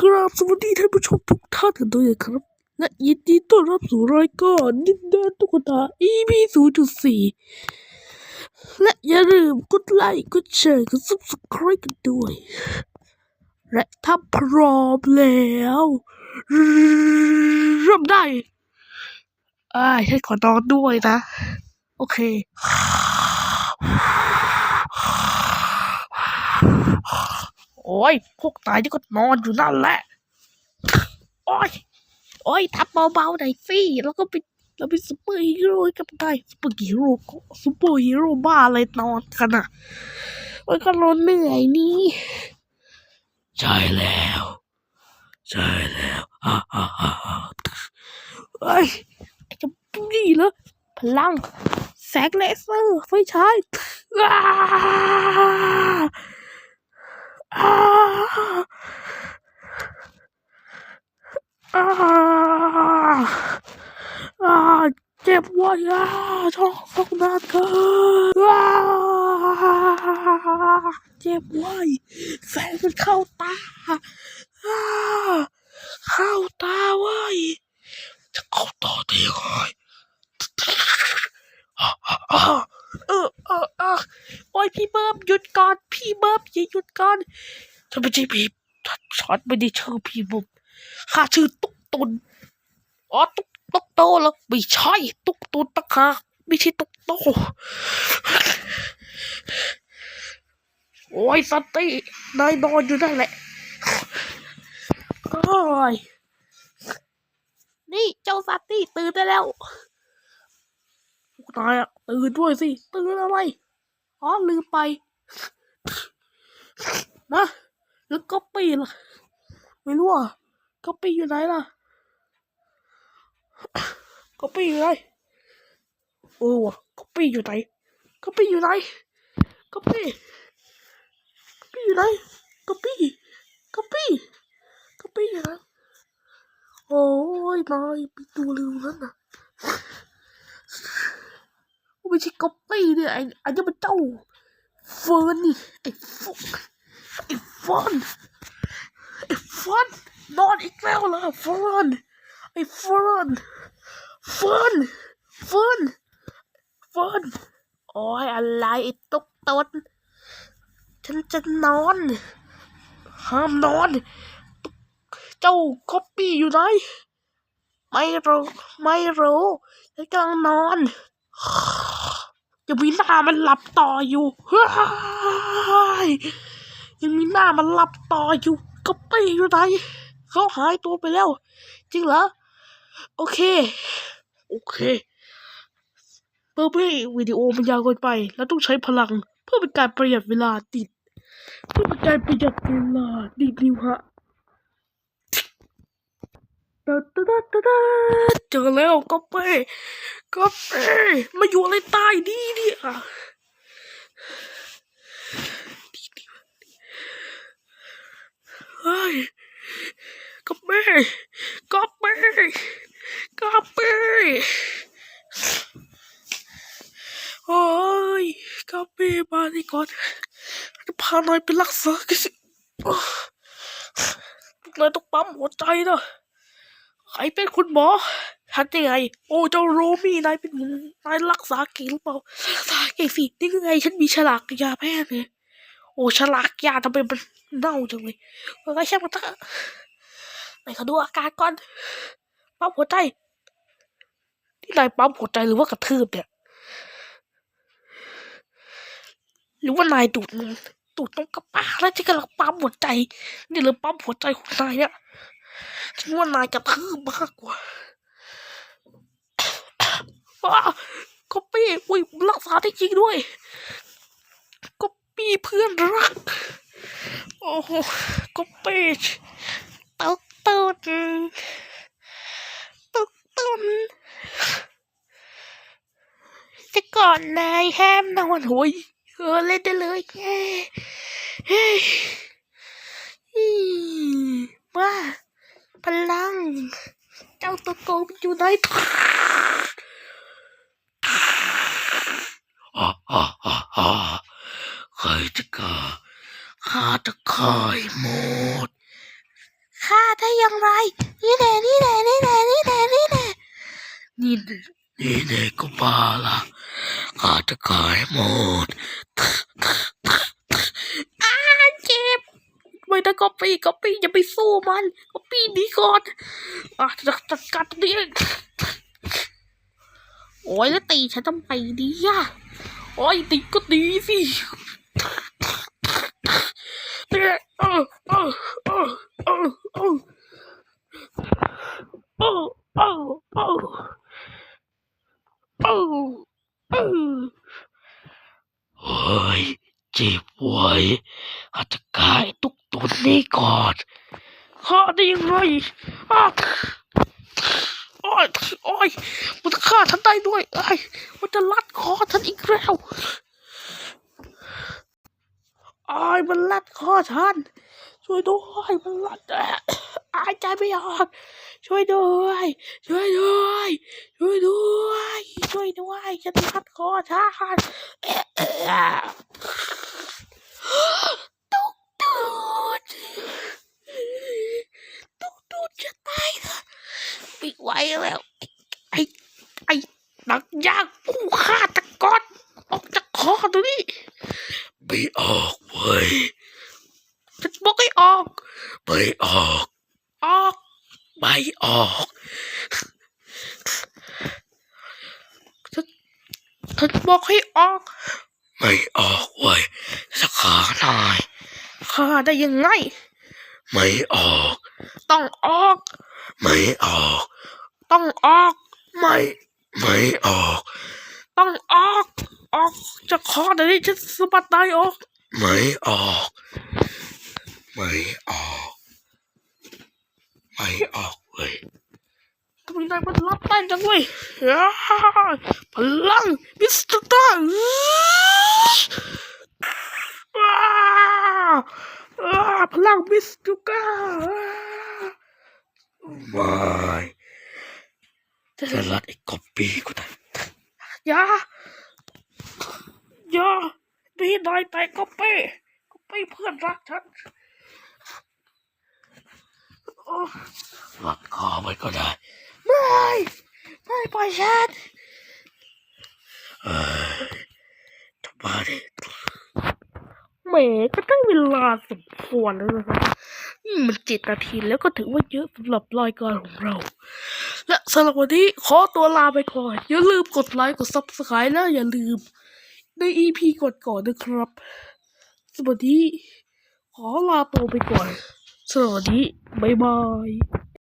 กราบสวัสดีท่านผู้ชมทุกท่านกันด้วยครับ และยินดีต้อนรับสู่รายการดินแดนตุ๊กตา EP 0.4 และอย่าลืมกดไลค์กดแชร์กด subscribe กันด้วย และถ้าพร้อมแล้วเริ่มได้อ่าให้ขอนอนด้วยนะ โอเค โอ้ยพวกนายนี่ก็นอนอยู่นั่นแหละ โอ้ย โอ้ยทับเบาๆหน่อยสิแล้วก็ไปเราเป็นซูเปอร์ฮีโร่กับนายซูเปอร์ฮีโร่ซูเปอร์ฮีโร่บ้าอะไรนอนกันอะโอ้ยก็นอนเหนื่อยนี่ใช่แล้วใช่แล้วฮ่าฮ่าฮ่าเอ้ยไอ้เจะนี่เหรอพลังแสงเลเซอร์ไฟฉายอ้าอ้าอ้าอ้า เจ็บว่ะอ้าท้องท้องนาเกอาเจ็บว่ะแสงมันเข้าตาอาเข้าตาว้ยจะเข้าตาได้ยังไงอ่าออเออเออโอ้ยพี่เบิร์มหยุดก่อน พี่เบิร์มอย่าหยุดก่อนฉันไม่ใช่พี่ฉันไม่ได้ชื่อพีบุมข้าชื่อตุ๊กตุนอ๋อตุ๊กตุ๊กโตแล้วไม่ใช่ตุ๊กตุนตะคาไม่ใช่ตุ๊กโตโอ้ยสตินายนอนอยู่นั่นแหละโอ้ยนี่เจ้าสันติตื่นได้แล้วพวกนายอะตื่นด้วยสิ ตื่นอะไร อ๋อลืมไป นะแล้วก็ปีล่ะ ไม่รู้อะก็ปีอยู่ไหนล่ะก็ปีอยู่ไหนโอ้ก็ปีอยู่ไหนก็ปีอยู่ไหนก็ปีก็ปีอยู่ไหนก็ปีก็ปีก็ปีอยู่ไหนโอ้ยนายไปดูเร็วนั่นน่ะไม่ใช่ก๊อปปี้เนี่ยไอ้ไอ้นี่มันเจ้า เฟิร์นนี่ไอ้ฟกไอ้ฟิร์นไอ้ฟิร์นนอนอีกแล้วเหรอเฟิร์นไอ้เฟิร์นเฟิร์นเฟิร์นเฟิร์นโอ้ยอะไรไอ้ตุ๊กตนฉันจะนอนห้ามนอน เจ้าก๊อปปี้อยู่ไหนไม่รู้ไม่รู้ฉันกำลังนอน ยังมีหน้ามันหลับต่ออยู่เฮ้ยยังมีหน้ามันหลับต่ออยู่ก็ไปอยู่ไหนเขาหายตัวไปแล้ว จริงเหรอ โอเค โอเคเพื่อไม่วิดีโอมันยาวเกินไป แล้วต้องใช้พลัง เพื่อเป็นการประหยัดเวลาติด เพื่อเป็นการประหยัดเวลาดีนิวฮะ ตาตาตาตาตาเจอแล้วก็ไปก็เอ้มาอยู่อะไรใต้นี่เนี่ยเฮ้ยก็เป้ก็เป้ก็เป้โอ้ยก็เป้มาดีก่อนจะพาหนายไปรักษากันสินายต้องปั๊มหัวใจนะ ครเป็นคุณหมอทันยังไง โอ้เจ้าโรมี่นายเป็นนายรักษาเก่งหรือเปล่ารักษาเก่งสินี่คือไงฉันมีฉลากยาแพทย์เลยโอ้ฉลากยาทำไมมันเน่าจังเลยเออใช่มันเถอะไหนขอดูอาการก่อนปั๊มหัวใจที่นายปั๊มหัวใจหรือว่ากระทืบเนี่ยหรือว่านายดูดดูดตรงกระป๋าแล้วที่กำลังปั๊มหัวใจ นี่เลยปั๊มหัวใจของนายอะ ฉันว่านายกระทืบมากกว่าว้าก็ปี้อุ้ยรักษาได้จริงด้วย ก็ปี้เพื่อนรัก โอ้โหก็ปี้ตึกตุนตึกตุนจะก่อนนายห้ามนอนโอ้ยเออเล่นได้เลยเฮ้เฮ้ยว่า พลัง เจ้าตัวโกงมันอยู่ไหนฮ่าฮ่าฮ่าฮ่าใครจะกล้าข้าจะฆ่ฆ่าให้หมดฆ่าได้อย่างไร นี่แน่นี่แน่นี่แน่นี่แน่นี่แน่นี่นี่เด็กก็บ้าละข้าจะฆ่าให้หมดอาเจ็บไม่ได้ก็ปีก็ปีอย่าไปสู้มันก็ ปีหนี้ก่อนอะจัดจัดการตัวนี้เองโอ้ยแล้วตีฉันทำไมดีอะโอ้ยตีก็ตีสิเนี่ยเออเออเออเออเออเออเออเออเออเออเฮ้ยเจ็บไว้อาจจะกายตุกตุนนี่ก่อน ได้ยังไงอ้าโอ้ยโอ้ยมันจะฆ่าฉันได้ด้วยไอ้มันจะลัดคอฉันอีกแล้วไอ้มันลัดคอฉัน ช่วยด้วยมันลัดอะอายใจไม่ออกช่วยด้วย ช่วยด้วย ช่วยด้วย ช่วยด้วยฉันลัดคอฉัน ไม่ไหวแล้ว ไอ้ไอ้นักยากผู้ฆาตกรออกจากคอตัวนี้ไม่ออกเว้ยฉันบอกให้ออกไม่ออก ออกไม่ออกฉันฉันบอกให้ออก ไม่ออกเว้ยสักขาหน่อยข้าได้ยังไง ไม่ออก ต้องออก ไม่ออก ต้องออก ไม่ ไม่ออก ต้องออก ออกจากคอเดี๋ยวนี้ฉันสะบัดได้ออก ไม่ออก ไม่ออก ไม่ออกเว้ยทำไมได้มันรับได้จังเว้ยอ้าพลังมิสเตอร์ตันอ้าอ้าพลังมิสเตอร์ ตันไม่จะรัดไอ้กอบปีก็ได้อย่าอย่าดีนายแต่ก็เป้ก็เป้เพื่อนรักฉันโอ้รัดคอไว้ก็ได้ ไม่ ไม่ปล่อยฉันเอ้ยทำไมแหมก็ได้เวลาสมควรแล้วนะครับอื มันเจ็ดนาทีแล้วก็ถือว่าเยอะสำหรับรายการของเรา และสำหรับวันนี้ขอตัวลาไปก่อน อย่าลืมกดไลค์กดซับสไครต์และอย่าลืม ใน EP ก่อนๆนะครับ สวัสดี ขอลาตัวไปก่อน สวัสดี บ๊ายบาย